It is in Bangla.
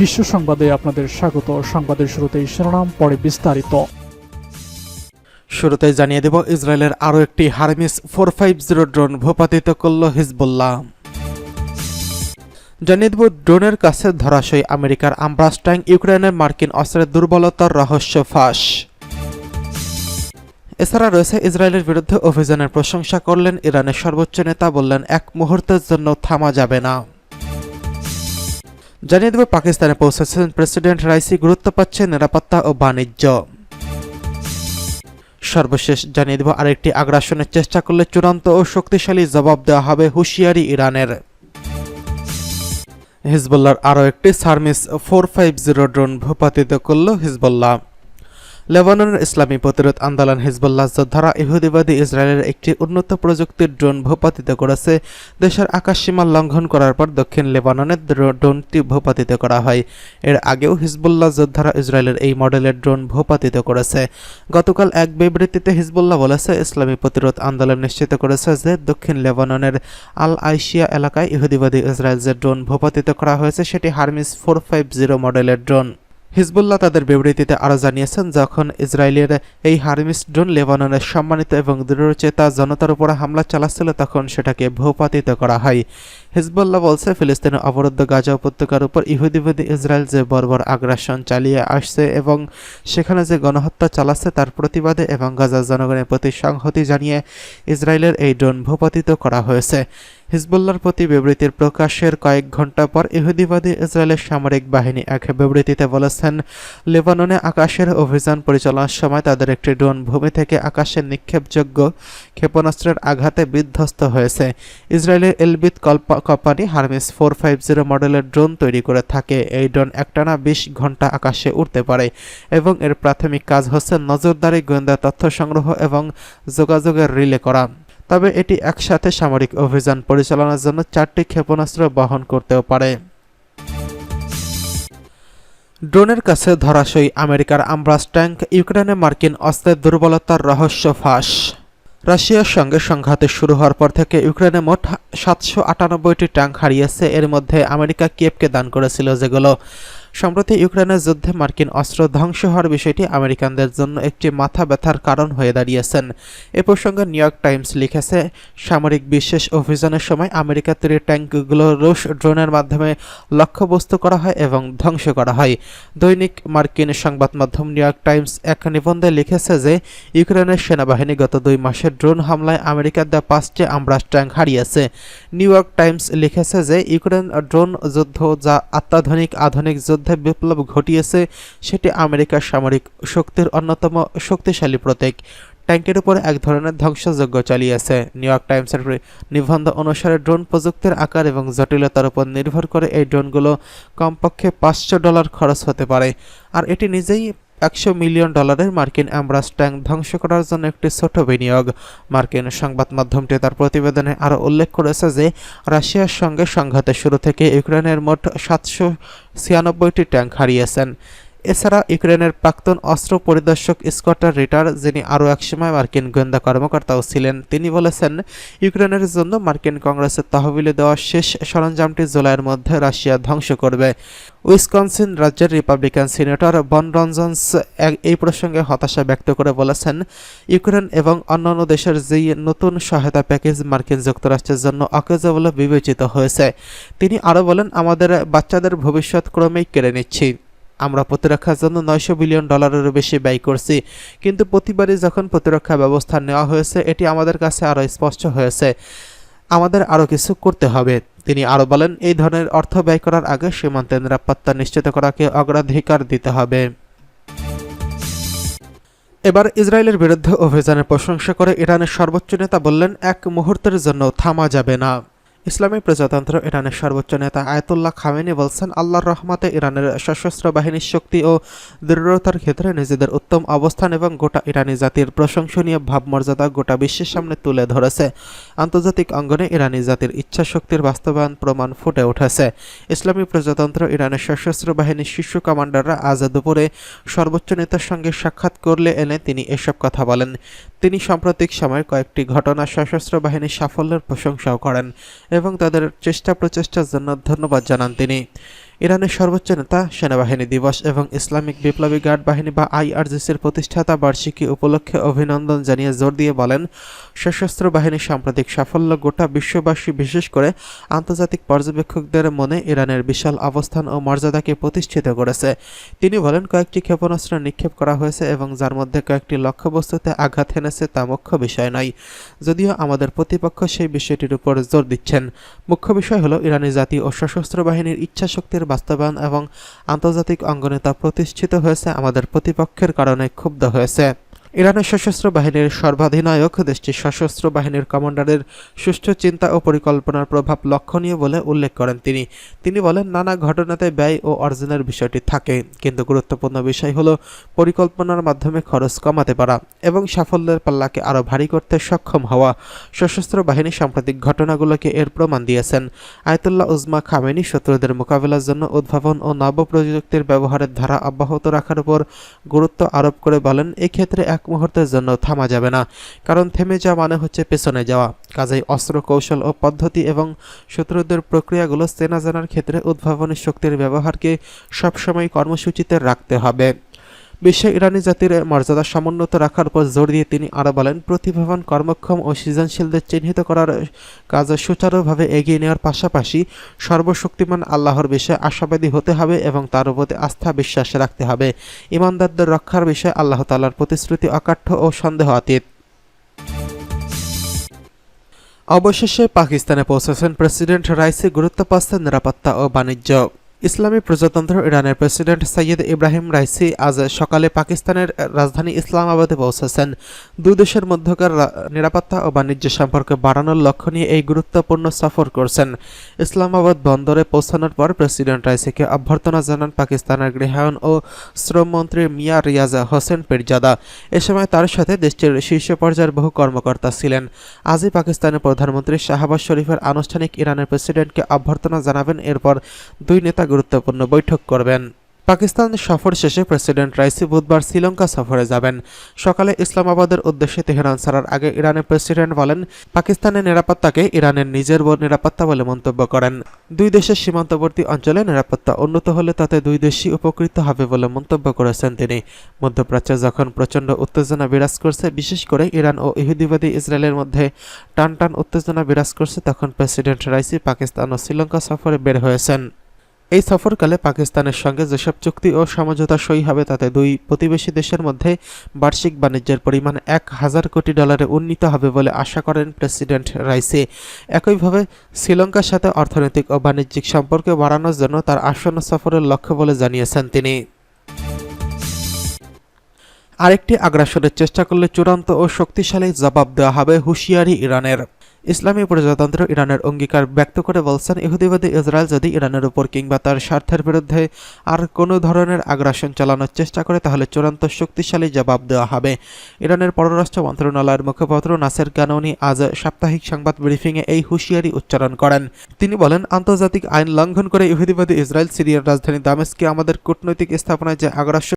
বিশ্ব সংবাদে আপনাদের স্বাগত। সংবাদের শুরুতেই শিরোনাম, পরে বিস্তারিত। শুরুতে জানিয়ে দেব, ইসরায়েলের আরও একটি Hermes four five zero drone ভূপাতিত করল হিজবুল্লাহ। জানিয়ে দেব, ড্রোনের কাছে ধরাশয়ী আমেরিকার আম্ব্রাস ইউক্রেনের মার্কিন অস্ত্রের দুর্বলতার রহস্য ফাঁস। এছাড়া রয়েছে ইসরায়েলের বিরুদ্ধে অভিযানের প্রশংসা করলেন ইরানের সর্বোচ্চ নেতা, বললেন, এক মুহূর্তের জন্য থামা যাবে না। জানিয়ে দেব পাকিস্তানে পৌঁছেছেন প্রেসিডেন্ট রাইসি গুরুত্ব পাচ্ছে নিরাপত্তা ও বাণিজ্য। সর্বশেষ জানিয়ে দেব, আরেকটি আগ্রাসনের চেষ্টা করলে চূড়ান্ত ও শক্তিশালী জবাব দেওয়া হবে হুঁশিয়ারি ইরানের। হিজবুল্লার আরও একটি Hermes four five zero drone ভূপাতিত করল হিজবুল্লাহ। লেবাননের ইসলামী প্রতিরোধ আন্দোলন হিজবুল্লাহ যোদ্ধারা ইহুদিবাদী ইসরায়েলের একটি উন্নত প্রযুক্তির ড্রোন ভূপাতিত করেছে। দেশের আকাশসীমা লঙ্ঘন করার পর দক্ষিণ লেবাননের ড্রোনটি ভূপাতিত করা হয়। এর আগেও হিজবুল্লাহ যোদ্ধারা ইসরায়েলের এই মডেলের ড্রোন ভূপাতিত করেছে। গতকাল এক বিবৃতিতে হিজবুল্লাহ বলেছে, ইসলামী প্রতিরোধ আন্দোলন নিশ্চিত করেছে যে দক্ষিণ লেবাননের আল আইশিয়া এলাকায় ইহুদিবাদী ইসরায়েল যে ড্রোন ভূপাতিত করা হয়েছে, সেটি হারমিস ফোর ফাইভ জিরো মডেলের ড্রোন। হিজবুল্লাহ তাদের বিবৃতিতে আরও জানিয়েছেন, যখন ইসরায়েলের এই হারমিস ড্রোন লেবাননের সম্মানিত এবং দৃঢ়চেতা জনতার উপর হামলা চালাচ্ছিল, তখন সেটাকে ভূপাতিত করা হয়। হিজবুল্লাহ বলছে ফিলিস্তিনের অবরুদ্ধ গাজা উপত্যকার উপর ইহুদিবাদী ইসরায়েল যে বর্বর আগ্রাসন চালিয়ে আসছে এবং সেখানে যে গণহত্যা চালাচ্ছে তার প্রতিবাদে এবং গাজার জনগণের প্রতি সংহতি জানিয়ে ইসরায়েলের এই ড্রোন ভূপাতিত করা হয়েছে। হিজবুল্লাহর প্রতি বিবৃতির প্রকাশের কয়েক ঘণ্টা পর ইহুদিবাদী ইসরায়েলের সামরিক বাহিনী এক বিবৃতিতে বলেছেন, লেবাননে আকাশের অভিযান পরিচালনার সময় তাদের একটি ড্রোন ভূমি থেকে আকাশে নিক্ষেপযোগ্য ক্ষেপণাস্ত্রের আঘাতে বিধ্বস্ত হয়েছে। ইসরায়েলের Elbit Kalpa, company Hermes four five zero মডেলের ড্রোন তৈরি করে থাকে। এই ড্রোন একটানা বিশ ঘণ্টা আকাশে উঠতে পারে এবং এর প্রাথমিক কাজ হচ্ছে নজরদারি, গোয়েন্দা তথ্য সংগ্রহ এবং যোগাযোগের রিলে করা। তবে এটি একসাথে সামরিক অভিযান পরিচালনার জন্য চারটি ক্ষেপণাস্ত্র বহন করতেও পারে। ড্রোনের কাছে ধরাশয়ী আমেরিকার আম্ব্রাস ট্যাঙ্ক, ইউক্রেনে মার্কিন অস্ত্রের দুর্বলতার রহস্য ফাঁস। রাশিয়ার সঙ্গে সংঘাতে শুরু হওয়ার পর থেকে ইউক্রেনে মোট সাতশো আটানব্বইটি ট্যাঙ্ক হারিয়েছে। এর মধ্যে আমেরিকা কিয়েভকে দান করেছিল যেগুলো সম্প্রতি ইউক্রেনের যুদ্ধে মার্কিন অস্ত্র ধ্বংস হওয়ার বিষয়টি আমেরিকানদের জন্য একটি মাথা ব্যথার কারণ হয়ে দাঁড়িয়েছেন। এ প্রসঙ্গে নিউ ইয়র্ক টাইমস লিখেছে, সামরিক বিশেষ অভিযানের সময় আমেরিকা তৈরি ট্যাঙ্কগুলো রুশ ড্রোনের মাধ্যমে লক্ষ্যবস্তু করা হয় এবং ধ্বংস করা হয়। দৈনিক মার্কিন সংবাদ মাধ্যম নিউ ইয়র্ক টাইমস এক নিবন্ধে লিখেছে যে, ইউক্রেনের সেনাবাহিনী গত দুই মাসের ড্রোন হামলায় আমেরিকার দেওয়া পাঁচটি আমরাস ট্যাঙ্ক হারিয়েছে। নিউ ইয়র্ক টাইমস লিখেছে যে, ইউক্রেন ড্রোন যুদ্ধ যা অত্যাধুনিক আধুনিক যুদ্ধে বিপ্লব ঘটিয়েছে, সেটি আমেরিকার সামরিক শক্তির অন্যতম শক্তিশালী প্রতীক। ট্যাঙ্কের উপর এক ধরনের ধ্বংসযজ্ঞ চালিয়েছে। নিউ ইয়র্ক টাইমসের নিবন্ধ অনুসারে ড্রোন প্রযুক্তির আকার এবং জটিলতার উপর নির্ভর করে এই ড্রোনগুলো কমপক্ষে পাঁচশো ডলার খরচ হতে পারে। আর এটি নিজেই একশো মিলিয়ন ডলারের মার্কিন অ্যাম্ব্রাস ট্যাঙ্ক ধ্বংস করার জন্য একটি ছোট বিনিয়োগ। মার্কিন সংবাদ মাধ্যমটি তার প্রতিবেদনে আরও উল্লেখ করেছে যে, রাশিয়ার সঙ্গে সংঘাতের শুরু থেকে ইউক্রেনের মোট সাতশো ছিয়ানব্বইটি ট্যাঙ্ক হারিয়েছেন। এছাড়া ইউক্রেনের প্রাক্তন অস্ত্র পরিদর্শক স্কটার রিটার, যিনি আরও একসময় মার্কিন গোয়েন্দা কর্মকর্তাও ছিলেন, তিনি বলেছেন, ইউক্রেনের জন্য মার্কিন কংগ্রেসের তহবিলে দেওয়া শেষ সরঞ্জামটি জুলাইয়ের মধ্যে রাশিয়া ধ্বংস করবে। উইসকনসিন রাজ্যের রিপাবলিকান সিনেটর বন রঞ্জনস এই প্রসঙ্গে হতাশা ব্যক্ত করে বলেছেন, ইউক্রেন এবং অন্যান্য দেশের যেই নতুন সহায়তা প্যাকেজ মার্কিন যুক্তরাষ্ট্রের জন্য অকেজ বলে বিবেচিত হয়েছে। তিনি আরও বলেন, আমাদের বাচ্চাদের ভবিষ্যৎ ক্রমেই কেড়ে নিচ্ছি। আমরা প্রতিরক্ষার জন্য নয়শো বিলিয়ন ডলারেরও বেশি ব্যয় করছি। কিন্তু প্রতিবারই যখন প্রতিরক্ষা ব্যবস্থা নেওয়া হয়েছে, এটি আমাদের কাছে আরও স্পষ্ট হয়েছে। আমাদের আরও কিছু করতে হবে। তিনি আরও বলেন, এই ধরনের অর্থ ব্যয় করার আগে সীমান্তের নিরাপত্তা নিশ্চিত করাকে অগ্রাধিকার দিতে হবে। এবার ইসরায়েলের বিরুদ্ধে অভিযানের প্রশংসা করে ইরানের সর্বোচ্চ নেতা বললেন, এক মুহূর্তের জন্য থামা যাবে না। ইসলামী প্রজাতন্ত্র ইরানের সর্বোচ্চ নেতা আয়তুল্লাহ খামেনি বলছেন, আল্লাহর রহমতে ইরানের সশস্ত্র বাহিনীর শক্তি ও দৃঢ়তার ক্ষেত্রে নিজেদের উত্তম অবস্থান এবং গোটা ইরানি জাতির প্রশংসনীয় ভাবমর্যাদা গোটা বিশ্বের সামনে তুলে ধরেছে। আন্তর্জাতিক অঙ্গনে ইরানি জাতির ইচ্ছা শক্তির বাস্তবায়ন প্রমাণ ফুটে উঠেছে। ইসলামী প্রজাতন্ত্র ইরানের সশস্ত্র বাহিনীর শীর্ষ কমান্ডাররা আজ দুপুরে সর্বোচ্চ নেতার সঙ্গে সাক্ষাৎ করলে এনে তিনি এসব কথা বলেন। তিনি সাম্প্রতিক সময়ের কয়েকটি ঘটনা সশস্ত্র বাহিনীর সাফল্যের প্রশংসাও করেন। এবং তাদের চেষ্টা প্রচেষ্টার জন্য ধন্যবাদ জানান তিনি। ইরানের সর্বোচ্চ নেতা, সেনাবাহিনী দিবস এবং ইসলামিক বিপ্লবী গার্ড বাহিনী বা আইআরজিসির প্রতিষ্ঠাতা বার্ষিকী উপলক্ষে অভিনন্দন জানিয়ে জোর দিয়ে বলেন, সশস্ত্র বাহিনীর সাম্প্রতিক সাফল্য গোটা বিশ্ববাসী, বিশেষ করে আন্তর্জাতিক পর্যবেক্ষকদের মনে ইরানের বিশাল অবস্থান ও মর্যাদাকে প্রতিষ্ঠিত করেছে। তিনি বলেন, কয়েকটি ক্ষেপণাস্ত্র নিক্ষেপ করা হয়েছে এবং যার মধ্যে কয়েকটি লক্ষ্যবস্তুতে আঘাত হেনেছে তা মুখ্য বিষয় নয়। যদিও আমাদের প্রতিপক্ষ সেই বিষয়টির উপর জোর দিচ্ছেন। মুখ্য বিষয় হলো, ইরানি জাতি ও সশস্ত্র বাহিনীর ইচ্ছাশক্তির বাস্তবায়ন এবং আন্তর্জাতিক অঙ্গনে তা প্রতিষ্ঠিত হয়েছে আমাদের প্রতিপক্ষের কারণে ক্ষুব্ধ হয়েছে। ইরানের সশস্ত্র বাহিনীর সর্বাধিনায়ক, দেশটির সশস্ত্র বাহিনীর কমান্ডারের সুষ্ঠু চিন্তা ও পরিকল্পনার প্রভাব লক্ষণীয় বলে উল্লেখ করেন তিনি। তিনি বলেন, নানা ঘটনাতে ব্যয় ও অর্জনের বিষয়টি থাকে, কিন্তু গুরুত্বপূর্ণ বিষয় হলো পরিকল্পনার মাধ্যমে খরচ কমাতে পারা এবং সাফল্যের পাল্লাকে আরও ভারী করতে সক্ষম হওয়া। সশস্ত্র বাহিনী সাম্প্রতিক ঘটনাগুলোকে এর প্রমাণ দিয়েছেন। আয়তুল্লাহ উজমা খামেনি শত্রুদের মোকাবিলার জন্য উদ্ভাবন ও নব প্রযুক্তির ব্যবহারের ধারা অব্যাহত রাখার উপর গুরুত্ব আরোপ করে বলেন, এক্ষেত্রে এক মুহূর্তের জন্য থামা যাবে না, কারণ থেমে যাওয়া মানে হচ্ছে পেছনে যাওয়া। কাজেই অস্ত্র, কৌশল ও পদ্ধতি এবং শত্রুদের প্রক্রিয়াগুলো চেনা জানার ক্ষেত্রে উদ্ভাবনী শক্তির ব্যবহারকে সবসময় কর্মসূচিতে রাখতে হবে। বিশ্বে ইরানি জাতির মর্যাদা সমুন্নত রাখার উপর জোর দিয়ে তিনি আরও বলেন, প্রতিভাবান, কর্মক্ষম ও সৃজনশীলদের চিহ্নিত করার কাজ সুচারুভাবে এগিয়ে নেওয়ার পাশাপাশি সর্বশক্তিমান আল্লাহর বিষয়ে আশাবাদী হতে হবে এবং তার প্রতি আস্থা বিশ্বাস রাখতে হবে। ইমানদারদের রক্ষার বিষয়ে আল্লাহ তালার প্রতিশ্রুতি অকাঠ্য ও সন্দেহ অতীত। অবশেষে পাকিস্তানে পৌঁছেছেন প্রেসিডেন্ট রাইসি গুরুত্ব পাচ্ছেন নিরাপত্তা ও বাণিজ্য। ইসলামী প্রজাতন্ত্র ইরানের প্রেসিডেন্ট সৈয়দ ইব্রাহিম রাইসি আজ সকালে পাকিস্তানের রাজধানী ইসলামাবাদে পৌঁছেছেন। দুই দেশের মধ্যকার নিরাপত্তা ও বাণিজ্য সম্পর্ক বাড়ানোর লক্ষ্য নিয়ে এই গুরুত্বপূর্ণ সফর করছেন। ইসলামাবাদ বন্দরে পৌঁছানোর পর প্রেসিডেন্ট রাইসিকে অভ্যর্থনা জানান পাকিস্তানের গৃহায়ন ও শ্রমমন্ত্রী মিয়া রিয়াজা হোসেন পিরজাদা। এ সময় তার সাথে দেশটির শীর্ষ পর্যায়ের বহু কর্মকর্তা ছিলেন। আজই পাকিস্তানের প্রধানমন্ত্রী শাহবাজ শরীফের আনুষ্ঠানিক ইরানের প্রেসিডেন্টকে অভ্যর্থনা জানাবেন। এরপর দুই নেতা গুরুত্বপূর্ণ বৈঠক করবেন। পাকিস্তান সফর শেষে প্রেসিডেন্ট রাইসি বুধবার শ্রীলঙ্কা সফরে যাবেন। সকালে ইসলামাবাদের উদ্দেশ্যে তেহরান ছাড়ার আগে ইরানের প্রেসিডেন্ট বলেন, পাকিস্তানের নিরাপত্তাকে ইরানের নিজের নিরাপত্তা বলে মন্তব্য করেন। দুই দেশের সীমান্তবর্তী অঞ্চলে নিরাপত্তা উন্নত হলে তাতে দুই দেশই উপকৃত হবে বলে মন্তব্য করেছেন তিনি। মধ্যপ্রাচ্যে যখন প্রচণ্ড উত্তেজনা বিরাজ করছে, বিশেষ করে ইরান ও ইহুদিবাদী ইসরায়েলের মধ্যে টান টান উত্তেজনা বিরাজ করছে, তখন প্রেসিডেন্ট রাইসি পাকিস্তান ও শ্রীলঙ্কা সফরে বের হয়েছেন। এই সফরকালে পাকিস্তানের সঙ্গে যেসব চুক্তি ও সমঝোতা সই হবে, তাতে দুই প্রতিবেশী দেশের মধ্যে বার্ষিক বাণিজ্যের পরিমাণ এক হাজার কোটি ডলারে উন্নীত হবে বলে আশা করেন প্রেসিডেন্ট রাইসে। একইভাবে, শ্রীলঙ্কার সাথে অর্থনৈতিক ও বাণিজ্যিক সম্পর্ক বাড়ানোর জন্য তার আসন্ন সফরের লক্ষ্য বলে জানিয়েছেন তিনি। আরেকটি আগ্রাসনের চেষ্টা করলে চূড়ান্ত ও শক্তিশালী জবাব দেওয়া হবে হুঁশিয়ারি ইরানের। ইসলামী প্রজাতন্ত্র ইরানের অঙ্গীকার ব্যক্ত করে বলছেন, ইহুদিবাদী ইসরায়েল যদি ইরানের উপর কিংবা তার স্বার্থের বিরুদ্ধে আর কোনো ধরনের আগ্রাসন চালানোর চেষ্টা করে, তাহলে চূড়ান্ত শক্তিশালী জবাব দেওয়া হবে। ইরানের পররাষ্ট্র মন্ত্রণালয়ের মুখপাত্র নাসের কানৌনি আজ সাপ্তাহিক সংবাদ ব্রিফিংয়ে এই হুঁশিয়ারি উচ্চারণ করেন। তিনি বলেন, আন্তর্জাতিক আইন লঙ্ঘন করে ইহুদিবাদী ইসরায়েল, সিরিয়ার রাজধানী দামেস্কে আমাদের কূটনৈতিক স্থাপনায় যে আগ্রাসন